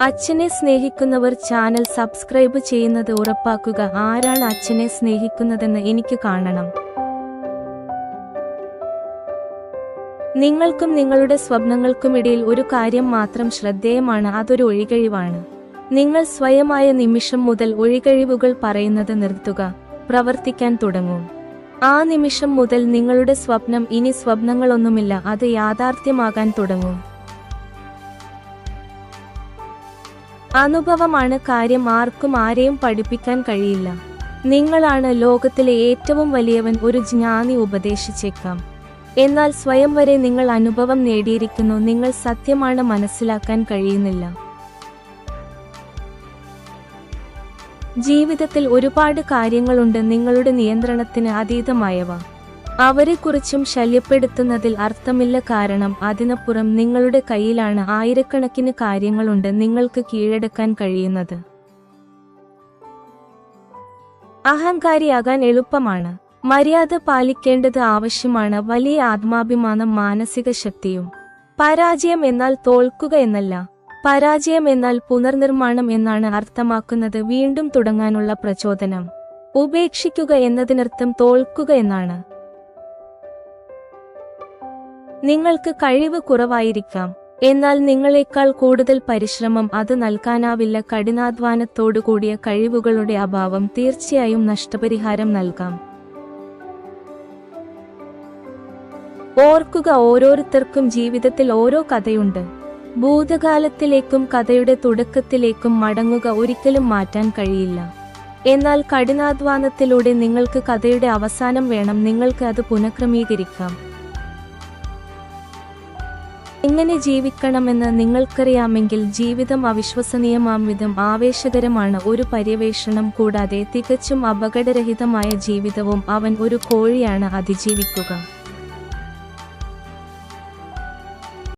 അച്ഛനെ സ്നേഹിക്കുന്നവർ channel subscribe ചെയ്യുന്നത് ഉറപ്പാക്കുക. ആരാണ് അച്ഛനെ സ്നേഹിക്കുന്നതെന്ന് എനിക്ക് കാണണം. നിങ്ങൾക്കും നിങ്ങളുടെ സ്വപ്നങ്ങൾക്കുമിടയിൽ ഒരു കാര്യം മാത്രം ശ്രദ്ധേയമാണ്. അതൊരു ഒഴികഴിവാണ്. നിങ്ങൾ സ്വയമായ നിമിഷം മുതൽ ഒഴികഴിവുകൾ പറയുന്നത് നിർത്തുക. പ്രവർത്തിക്കാൻ തുടങ്ങൂ. ആ നിമിഷം മുതൽ നിങ്ങളുടെ സ്വപ്നം ഇനി സ്വപ്നങ്ങളൊന്നുമില്ല. അത് യാഥാർത്ഥ്യമാകാൻ തുടങ്ങും. അനുഭവമാണ് കാര്യം ആർക്കും ആരെയും പഠിപ്പിക്കാൻ കഴിയില്ല. നിങ്ങളാണ് ലോകത്തിലെ ഏറ്റവും വലിയവൻ ഒരു ജ്ഞാനി ഉപദേശിച്ചേക്കാം. എന്നാൽ സ്വയം വരെ നിങ്ങൾ അനുഭവം നേടിയിരിക്കുന്നു നിങ്ങൾ സത്യമാണ് മനസ്സിലാക്കാൻ കഴിയുന്നില്ല. ജീവിതത്തിൽ ഒരുപാട് കാര്യങ്ങളുണ്ട് നിങ്ങളുടെ നിയന്ത്രണത്തിന് അതീതമായവ. അവരെക്കുറിച്ചും ശല്യപ്പെടുത്തുന്നതിൽ അർത്ഥമില്ല കാരണം അതിനപ്പുറം നിങ്ങളുടെ കയ്യിലാണ് ആയിരക്കണക്കിന് കാര്യങ്ങളുണ്ട് നിങ്ങൾക്ക് കീഴടക്കാൻ കഴിയുന്നത്. അഹങ്കാരിയാകാൻ എളുപ്പമാണ്. മര്യാദ പാലിക്കേണ്ടത് ആവശ്യമാണ്. വലിയ ആത്മാഭിമാനം മാനസിക ശക്തിയും. പരാജയം എന്നാൽ തോൽക്കുക എന്നല്ല. പരാജയം എന്നാൽ പുനർനിർമ്മാണം എന്നാണ് അർത്ഥമാക്കുന്നത് വീണ്ടും തുടങ്ങാനുള്ള പ്രചോദനം. ഉപേക്ഷിക്കുക എന്നതിനർത്ഥം തോൽക്കുക എന്നാണ്. നിങ്ങൾക്ക് കഴിവ് കുറവായിരിക്കാം. എന്നാൽ നിങ്ങളെക്കാൾ കൂടുതൽ പരിശ്രമം അത് നൽകാനാവില്ല. കഠിനാധ്വാനത്തോടുകൂടിയ കഴിവുകളുടെ അഭാവം തീർച്ചയായും നഷ്ടപരിഹാരം നൽകാം. ഓർക്കുക ഓരോരുത്തർക്കും ജീവിതത്തിൽ ഓരോ കഥയുണ്ട്. ഭൂതകാലത്തിലേക്കും കഥയുടെ തുടക്കത്തിലേക്കും മടങ്ങുക ഒരിക്കലും മാറ്റാൻ കഴിയില്ല. എന്നാൽ കഠിനാധ്വാനത്തിലൂടെ നിങ്ങൾക്ക് കഥയുടെ അവസാനം വേണം. നിങ്ങൾക്ക് അത് പുനഃക്രമീകരിക്കാം. എങ്ങനെ ജീവിക്കണമെന്ന് നിങ്ങൾക്കറിയാമെങ്കിൽ ജീവിതം അവിശ്വസനീയമാം വിധം ആവേശകരമാണ്. ഒരു പര്യവേഷണം കൂടാതെ തികച്ചും അപകടരഹിതമായ ജീവിതവും അവൻ ഒരു കോഴിയാണ്. അതിജീവിക്കുക.